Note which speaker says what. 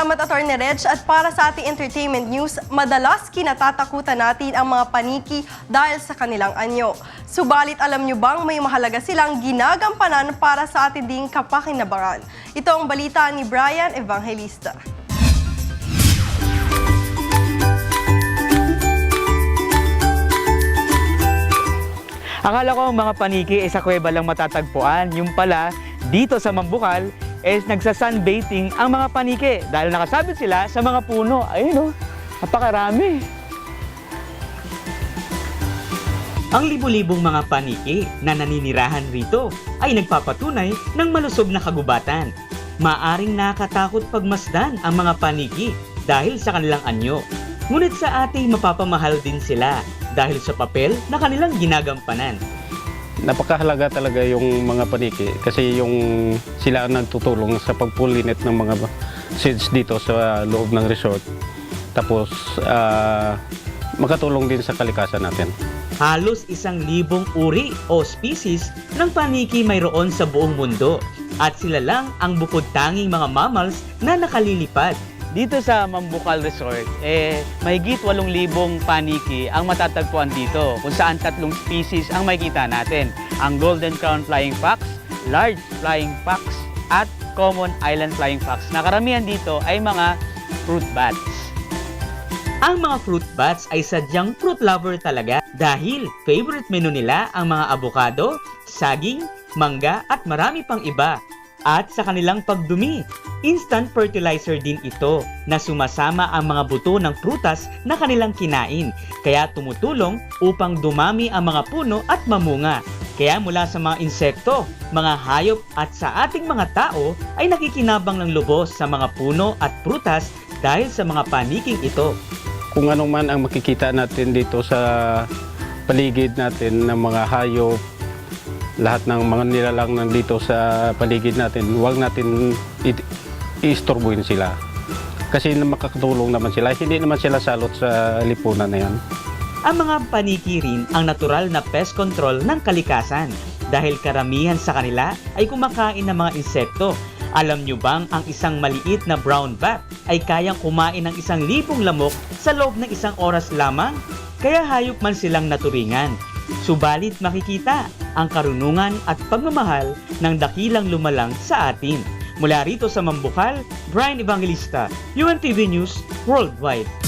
Speaker 1: Salamat, Atty. Reg. At para sa ating entertainment news, madalas kinatatakutan natin ang mga paniki dahil sa kanilang anyo. Subalit alam nyo bang may mahalaga silang ginagampanan para sa ating ding kapakinabangan? Ito ang balita ni Brian Evangelista.
Speaker 2: Akala ko ang mga paniki ay sa kuweba lang matatagpuan. Yung pala, dito sa Mambukal, is nagsa-sunbathing ang mga paniki dahil nakasabit sila sa mga puno. Ayun oh, napakarami. Ang libo-libong mga paniki na naninirahan rito ay nagpapatunay ng malusog na kagubatan. Maaring nakakatakot pagmasdan ang mga paniki dahil sa kanilang anyo. Ngunit sa ating mapapamahal din sila dahil sa papel na kanilang ginagampanan.
Speaker 3: Napakahalaga talaga yung mga paniki kasi yung sila ang nagtutulong sa pagpulinit ng mga seeds dito sa loob ng resort. Tapos ah, makatulong din sa kalikasan natin.
Speaker 2: Halos isang libong uri o species ng paniki mayroon sa buong mundo at sila lang ang bukod tanging mga mammals na nakalilipad. Dito sa Mambukal Resort, eh, mahigit 8,000 paniki ang matatagpuan dito kung saan tatlong species ang makikita natin. Ang Golden Crown Flying Fox, Large Flying Fox, at Common Island Flying Fox na karamihan dito ay mga fruit bats. Ang mga fruit bats ay sadyang fruit lover talaga dahil favorite menu nila ang mga abokado, saging, mangga at marami pang iba. At sa kanilang pagdumi, instant fertilizer din ito na sumasama ang mga buto ng prutas na kanilang kinain. Kaya tumutulong upang dumami ang mga puno at mamunga. Kaya mula sa mga insekto, mga hayop at sa ating mga tao ay nakikinabang ng lubos sa mga puno at prutas dahil sa mga paniking ito.
Speaker 3: Kung ano man ang makikita natin dito sa paligid natin ng mga hayop, lahat ng mga nilalang nandito sa paligid natin, huwag natin iistorbuhin sila. Kasi makakatulong naman sila, hindi naman sila salot sa lipunan na yan.
Speaker 2: Ang mga paniki rin ang natural na pest control ng kalikasan dahil karamihan sa kanila ay kumakain ng mga insekto. Alam nyo bang ang isang maliit na brown bat ay kayang kumain ng isang libong lamok sa loob ng isang oras lamang? Kaya hayop man silang naturingan. Subalit makikita ang karunungan at pagmamahal ng dakilang lumalang sa atin. Mula rito sa Mambukal, Brian Evangelista, UNTV News Worldwide.